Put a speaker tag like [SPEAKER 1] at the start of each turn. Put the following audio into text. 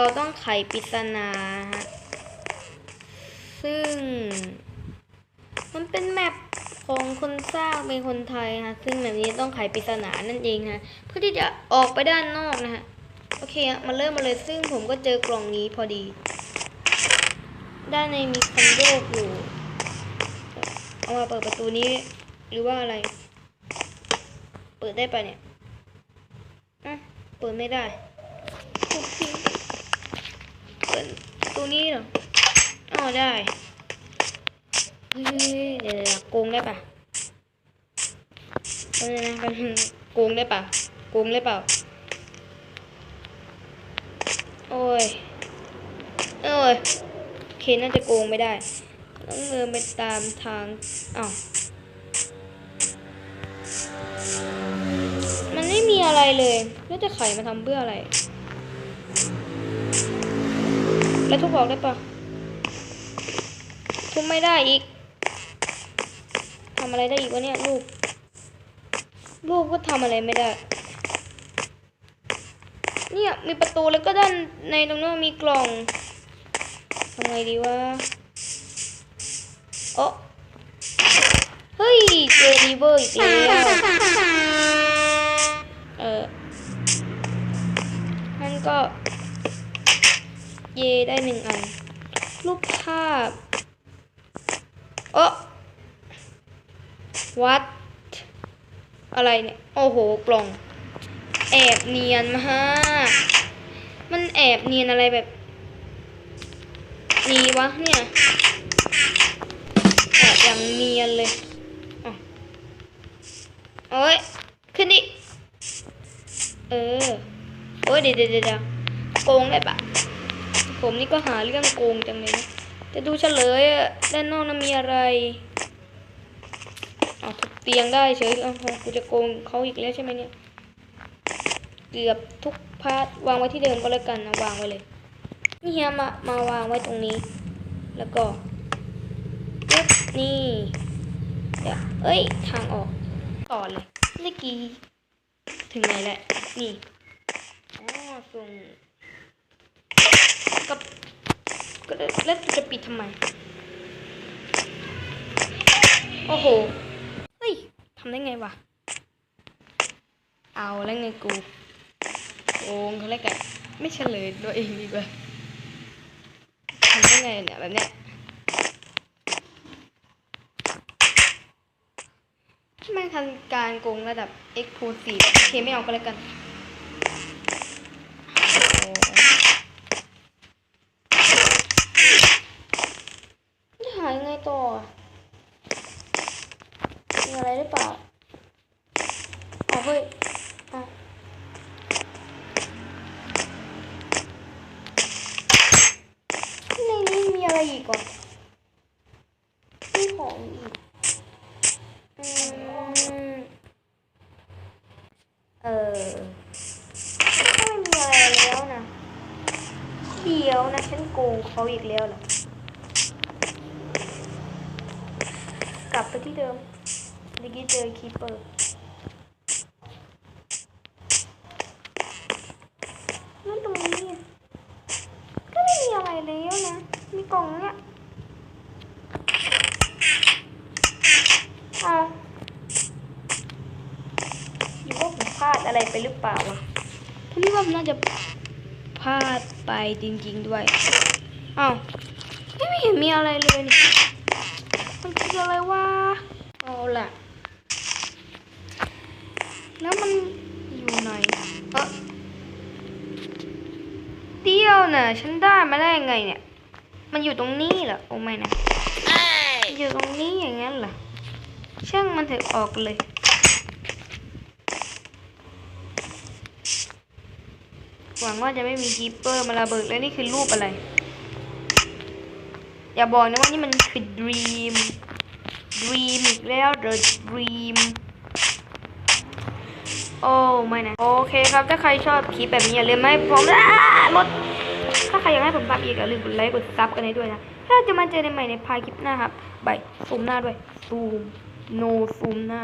[SPEAKER 1] เราต้องไขปริศนาซึ่ง มันเป็นแมปของคนสร้างเป็นคนไทยฮะซึ่งแบบนี้ต้องไขปริศนานั่นเองฮะเพื่อที่จะออกไปด้านนอกนะฮะโอเคฮะมาเริ่มมาเลยซึ่งผมก็เจอกล่องนี้พอดี ด้านในมีคันโยกอยู่เอามาเปิดประตูนี้ หรือว่าอะไร เปิดได้ปะเนี่ยอะเปิดไม่ได้ทุบทิ้งเปิดประตูนี้เหรออ๋อได้เฮ้ยเดี๋ยวโกงได้ปะเออนะกันโกงได้ปะโกงได้เปล่าโอ้ยโอ้ยเคนน่าจะโกงไม่ได้ต้องเดินไปตามทางอ้าวมันไม่มีอะไรเลยแล้วจะไขมาทำเพื่ออะไร แล้วทุบออกได้ปะทุบไม่ได้อีกทำอะไรได้อีกวะเนี่ยลูกลูกก็ทำอะไรไม่ได้ เนี่ยมีประตูแล้วก็ด้านในตรงนั้นมีกล่องทำไงดีวะโอ้เฮ้ยเจอรีเวอร์อีกแล้วเออนั่นก็ เยได้หนึ่งอัน รูปภาพโอ้วัด อะไรเนี่ย โอ้โห กล่อง แอบเนียนมาก มันแอบเนียนอะไรแบบ นี้วะเนี่ย แอบอย่างเนียนเลยอะโอ้ย ขึ้นดิ เออ โอ้ยเดี๋ยวเดี๋ยวเดี๋ยวโกงได้ปะ ผมนี่ก็หาเรื่องโกงจังเลยนะจะดูเฉลยอะด้านนอกนั้นมีอะไรเอาทุบเตียงได้เฉยเอาเอากูจะโกงเขาอีกแล้วใช่ไหมเนี่ย เกือบทุกพาร์ทวางไว้ที่เดิมก็แล้วกันนะวางไว้เลย นี่เฮียมามาวางไว้ตรงนี้ แล้วก็ปึ๊บนี่เดี๋ยวเอ้ยทางออกต่อเลยเมื่อกี้ถึงไหนแหละนี่อ๋อส่ง กับก็แล้วจะปิดทำไม โอ้โห เฮ้ยทำได้ไงวะ เอาแล้วไงกูโกงเขาเลยกันไม่เฉลยตัวเองดีกว่าทำได้ไงเนี่ยแบบเนี้ยไม่ทันการโกงระดับ exclusive โอเคไม่เอาก็แล้วกันโอ้จะหายังไงต่ออะมีอะไรหรือ เปล่าอ๋อเฮ้ยอะในนี้มีอะไรอีกก่อนมีของอีกอืมเออก็ไม่มีอะไรแล้วนะเดี๋ยวนะฉันโกงเขาอีกแล้วเหรอกลับไปที่เดิม เมื่อกี้เจอคีเปอร์นั่นตรงนี้อะก็ไม่มีอะไรแล้วนะ มีกล่องเนี่ยเอาหรือว่าผมพลาดอะไรไปหรือเปล่าวะผมคิดว่าผมน่าจะพลาดไปจริง ๆ ด้วยอ้าวไม่เห็นมีอะไรเลยนี่มันคืออะไรวะเอาล่ะ แล้วมันอยู่ไหนเออเดียวน่ะฉันได้มาได้ยังไงเนี่ย มันอยู่ตรงนี้เหรอโอ้ไม่นะอยู่ตรงนี้อย่างนั้นเหรอช่างมันเถอะออกเลยหวังว่าจะไม่มีคีปเปอร์มาระเบิดแล้วนี่คือรูปอะไร อย่าบอกนะว่านี่มันคือ dream dream อีกแล้ว the dream โอ้ไม่นะ โอเคครับ ถ้าใครชอบคลิปแบบนี้อย่าลืมให้ผมอ่ารถถ้าใครอยากให้ผมทำอีกอย่าลืมกดไลค์กดซับกันให้ด้วยนะ ถ้าจะมาเจอกันใหม่ในพายคลิปหน้าครับบายซูมหน้าด้วยซูมโนซูมหน้า